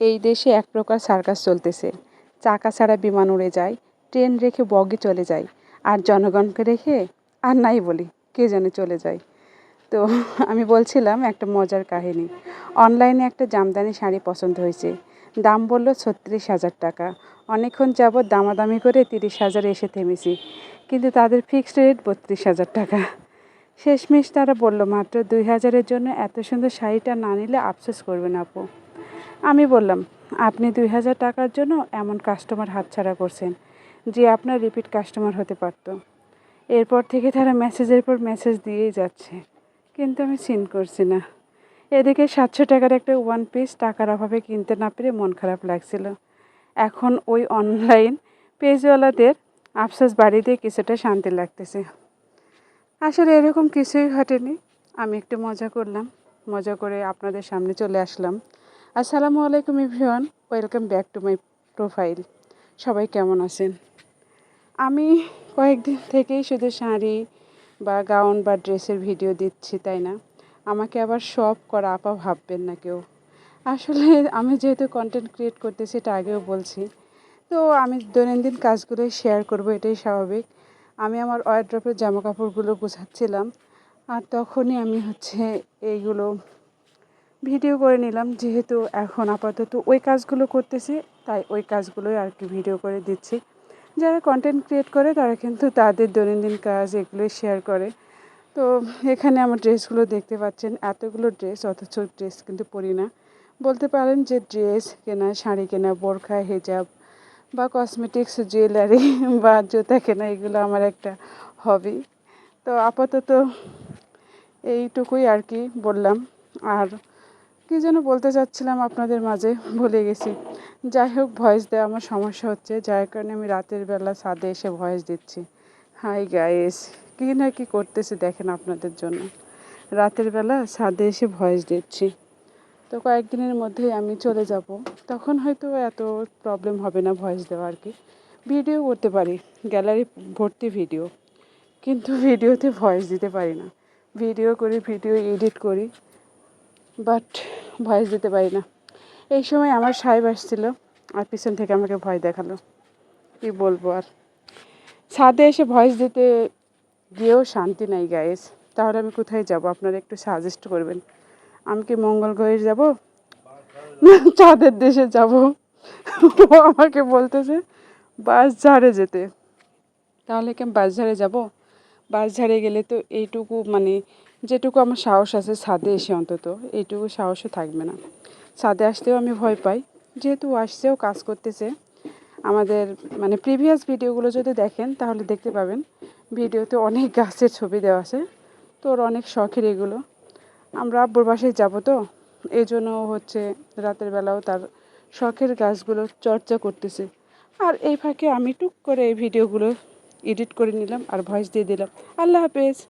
এই দেশে এক প্রকার সার্কাস চলতেছে। চাকা ছাড়া বিমান উড়ে যায়, ট্রেন রেখে বগি চলে যায়, আর জনগণকে রেখে আর নাই বলি, কে জানে চলে যায়। তো আমি বলছিলাম একটা মজার কাহিনী। অনলাইনে একটা জামদানি শাড়ি পছন্দ হয়েছে। দাম বলল ছত্রিশ হাজার টাকা। অনেকক্ষণ যাবৎ দামাদামি করে তিরিশ হাজার এসে থেমেছি, কিন্তু তাদের ফিক্সড রেট বত্রিশ হাজার টাকা। শেষমেশ তারা বলল, মাত্র দুই হাজারের জন্য এত সুন্দর শাড়িটা না নিলে আফসোস করবেন আপু। আমি বললাম, আপনি দুই হাজার টাকার জন্য এমন কাস্টমার হাতছাড়া করছেন, যে আপনার রিপিট কাস্টমার হতে পারতো। এরপর থেকে তারা মেসেজের পর মেসেজ দিয়েই যাচ্ছে, কিন্তু আমি সিন করছি না। এদিকে সাতশো টাকার একটা ওয়ান পিস টাকার অভাবে কিনতে না পেরে মন খারাপ লাগছিল। এখন ওই অনলাইন পেজওয়ালাদের আফসোস বাড়িতে কিছুটা শান্তি লাগতেছে। আসলে এরকম কিছুই ঘটেনি। আমি একটু মজা করলাম, মজা করে আপনাদের সামনে চলে আসলাম। আসসালামু আলাইকুম everyone, welcome back to my profile. সবাই কেমন আছেন? আমি কয়েকদিন থেকেই শুধু শাড়ি বা গাউন বা ড্রেসের ভিডিও দিচ্ছি, তাই না? আমাকে আবার সব করা আপা ভাববেন না কেউ। আসলে আমি যেহেতু কন্টেন্ট ক্রিয়েট করতেছি, এটা আগেও বলছি। তো আমি দৈনন্দিন কাজগুলোই শেয়ার করব, এটাই স্বাভাবিক। আমি আমার ওয়ারড্রপের জামা কাপড়গুলো গোছাচ্ছিলাম, আর তখনই আমি হচ্ছে এইগুলো ভিডিও করে নিলাম, যেহেতু এখন আপাতত ওই কাজগুলো করতেছি, তাই ওই কাজগুলোই আর কি ভিডিও করে দিচ্ছি। যারা কন্টেন্ট ক্রিয়েট করে, তারা কিন্তু তাদের দৈনন্দিন কাজ এগুলোই শেয়ার করে। তো এখানে আমার ড্রেসগুলো দেখতে পাচ্ছেন, এতগুলো ড্রেস অথচ ড্রেস কিন্তু পরি না। বলতে পারেন যে ড্রেস কেনা, শাড়ি কেনা, বোরখা, হেজাব বা কসমেটিক্স জুয়েলারি বা জুতা কেনা, এগুলো আমার একটা হবি তো আপাতত এইটুকুই আর কি বললাম। আর কী যেন বলতে চাচ্ছিলাম আপনাদের মাঝে, ভুলে গেছি। যাই হোক, ভয়েস দেওয়া আমার সমস্যা হচ্ছে, যার কারণে আমি রাতের বেলা ছাদে এসে ভয়েস দিচ্ছি। হাই গাইস, কী না কি করতেছে দেখেন আপনাদের জন্য। রাতের বেলা ছাদে এসে ভয়েস দিচ্ছি। তো কয়েকদিনের মধ্যেই আমি চলে যাব। তখন হয়তো এত প্রবলেম হবে না ভয়েস দেওয়া আর কি। ভিডিও করতে পারি, গ্যালারি ভর্তি ভিডিও। কিন্তু ভিডিওতে ভয়েস দিতে পারি না। ভিডিও করি, ভিডিও এডিট করি। বাট ভয়েস দিতে পারি না। এই সময় আমার সাহেব আসছিল আর পিছন থেকে আমাকে ভয় দেখাল। কি বলব আর? ছাদে এসে ভয়েস দিতে গিয়েও শান্তি নাই গায়েস তাহলে আমি কোথায় যাব? আপনারা একটু সাজেস্ট করবেন। আমি কি মঙ্গল গ্রহে যাব? না চাঁদের দেশে যাব। আমাকে বলতেছে বাস ঝাড়ে যেতে। তাহলে কি আমি বাস ঝাড়ে যাব? বাস ঝাড়ে গেলে তো এইটুকু মানে যেটুকু আমার সাহস আছে ছাদে এসে অন্তত, এইটুকু সাহসও থাকবে না। ছাদে আসতেও আমি ভয় পাই। যেহেতু আসছেও কাজ করতেছে। আমাদের মানে প্রিভিয়াস ভিডিওগুলো যদি দেখেন, তাহলে দেখতে পাবেন। ভিডিওতে অনেক গাছের ছবি দেওয়া আছে। তো ওর অনেক শখের এগুলো। আমরা আব্বুর বাসায় যাব তো। এই জন্য হচ্ছে রাতের বেলাও তার শখের গাছগুলো চর্চা করতেছে। আর এই ফাঁকে আমি টুক করে এই ভিডিওগুলো এডিট করে নিলাম আর ভয়েস দিয়ে দিলাম। আল্লাহ হাফেজ।